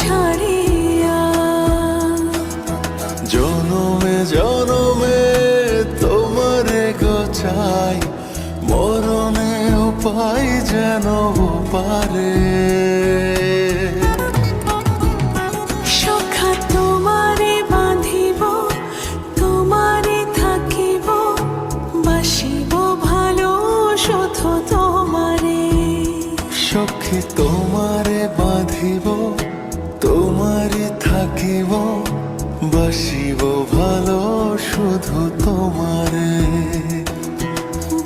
ছাড়িয়া। জনমে জনমে তোমারে গোছাই মরণে উপায় যেন পারে। তোমারে থাকিব বাসিব ভালো শুধু তোমারে।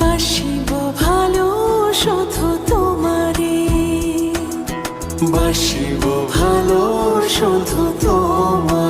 বাসিব ভালো শুধু তোমারে। বাসিব ভালো শুধু তোমারে।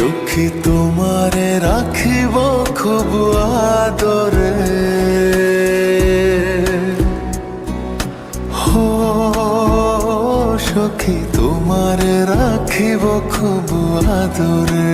সখী তোমারে রাখিব খুব আদরে। হো সখী তোমারে রাখিব খুব আদরে।